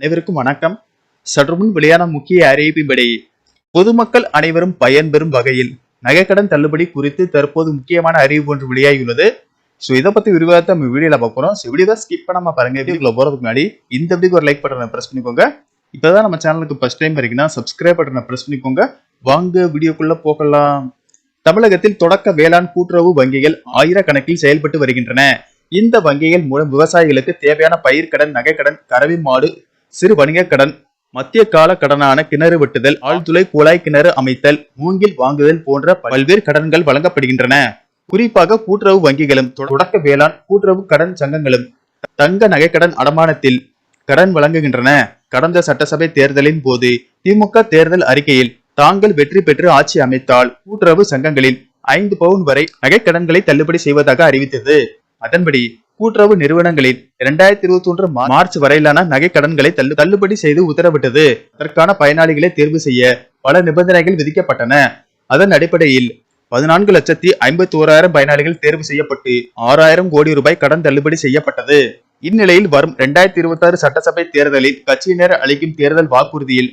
அனைவருக்கும் வணக்கம். சற்று முன் வெளியான முக்கிய அறிவிப்பின்படி பொதுமக்கள் அனைவரும் பயன்பெறும் வகையில் நகைக்கடன் தள்ளுபடி குறித்து தற்போது முக்கியமான அறிவிப்பு ஒன்று வெளியாகியுள்ளது. ஸோ இதை பத்தி விரிவாக நம்ம வீடியோல பார்க்குறோம் ஸோ வீடியோ ஸ்கிப் பண்ணாம பாருங்க. வீடியோக்குள்ள போறதுக்கு முன்னாடி இந்த வீடியோக்கு ஒரு லைக் பட்டனை ப்ரெஸ் பண்ணிக்கோங்க. இப்பதான் நம்ம சேனலுக்கு ஃபர்ஸ்ட் டைம் வரீங்கன்னா சப்ஸ்கிரைப் பட்டனை ப்ரெஸ் பண்ணிக்கோங்க. வாங்க வீடியோக்குள்ள போகலாம். தமிழகத்தில் தொடக்க வேளாண் கூட்டுறவு வங்கிகள் ஆயிரக்கணக்கில் செயல்பட்டு வருகின்றன. இந்த வங்கிகள் மூலம் விவசாயிகளுக்கு தேவையான பயிர்க்கடன் நகைக்கடன் கறவி மாடு சிறு வணிக கடன் மத்திய கால கடனான கிணறு வெட்டுதல் ஆழ்துளை குழாய் கிணறு அமைத்தல் மூங்கில் வாங்குதல் போன்ற பல்வேறு கடன்கள் வழங்கப்படுகின்றன. குறிப்பாக கூட்டுறவு வங்கிகளும் தொடக்க வேளாண் கூட்டுறவு கடன் சங்கங்களும் தங்க நகைக்கடன் அடமானத்தில் கடன் வழங்குகின்றன. கடந்த சட்டசபை தேர்தலின் போது திமுக தேர்தல் அறிக்கையில் தாங்கள் வெற்றி பெற்று ஆட்சி அமைத்தால் கூட்டுறவு சங்கங்களில் ஐந்து பவுன் வரை நகைக்கடன்களை தள்ளுபடி செய்வதாக அறிவித்தது. அதன்படி கூட்டுறவு நிறுவனங்களில் இரண்டாயிரத்தி இருபத்தி ஒன்று மார்ச் வரையிலான நகை கடன்களை தள்ளு தள்ளுபடி செய்து உத்தரவிட்டது. அதற்கான பயனாளிகளை தேர்வு செய்ய பல நிபந்தனைகள் விதிக்கப்பட்டன. அதன் அடிப்படையில் பதினான்கு லட்சத்தி ஐம்பத்தி ஓராயிரம் பயனாளிகள் தேர்வு செய்யப்பட்டு ஆறாயிரம் கோடி ரூபாய் கடன் தள்ளுபடி செய்யப்பட்டது. இந்நிலையில் வரும் இரண்டாயிரத்தி இருபத்தி ஆறு சட்டசபை தேர்தலில் கட்சியினர் அளிக்கும் தேர்தல் வாக்குறுதியில்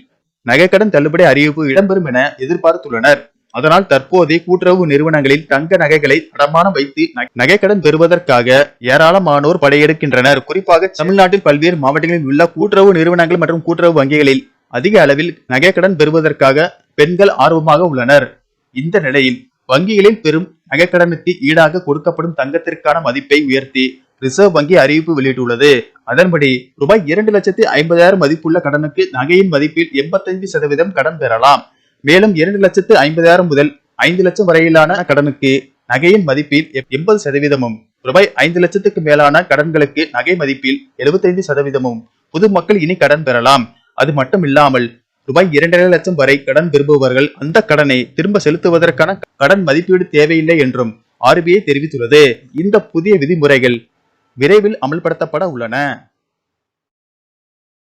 நகைக்கடன் தள்ளுபடி அறிவிப்பு இடம்பெறும் என எதிர்பார்த்துள்ளனர். அதனால் தற்போதைய கூட்டுறவு நிறுவனங்களில் தங்க நகைகளை அடமானம் வைத்து நகைக்கடன் பெறுவதற்காக ஏராளமானோர் படையெடுக்கின்றனர். குறிப்பாக தமிழ்நாட்டில் பல்வேறு மாவட்டங்களில் உள்ள கூட்டுறவு நிறுவனங்கள் மற்றும் கூட்டுறவு வங்கிகளில் அதிக அளவில் நகைக்கடன் பெறுவதற்காக பெண்கள் ஆர்வமாக உள்ளனர். இந்த நிலையில் வங்கிகளில் பெரும் நகைக்கடனுக்கு ஈடாக கொடுக்கப்படும் தங்கத்திற்கான மதிப்பை உயர்த்தி ரிசர்வ் வங்கி அறிவிப்பு வெளியிட்டுள்ளது. அதன்படி ரூபாய் இரண்டு லட்சத்தி ஐம்பதாயிரம் மதிப்புள்ள கடனுக்கு நகையின் மதிப்பில் எண்பத்தைந்து சதவீதம் கடன் பெறலாம். மேலும் இரண்டு லட்சத்து ஐம்பதாயிரம் முதல் ஐந்து லட்சம் வரையிலான கடனுக்கு நகையின் மதிப்பில் எண்பது சதவீதமும் ரூபாய் ஐந்து லட்சத்துக்கு மேலான கடன்களுக்கு நகை மதிப்பில் எழுபத்தைந்து சதவீதமும் பொதுமக்கள் இனி கடன் பெறலாம். அது மட்டும் இல்லாமல் ரூபாய் இரண்டரை லட்சம் வரை கடன் பெறுபவர்கள் அந்த கடனை திரும்ப செலுத்துவதற்கான கடன் மதிப்பீடு தேவையில்லை என்றும் ஆர்பிஐ தெரிவித்துள்ளது. இந்த புதிய விதிமுறைகள் விரைவில் அமல்படுத்தப்பட உள்ளன.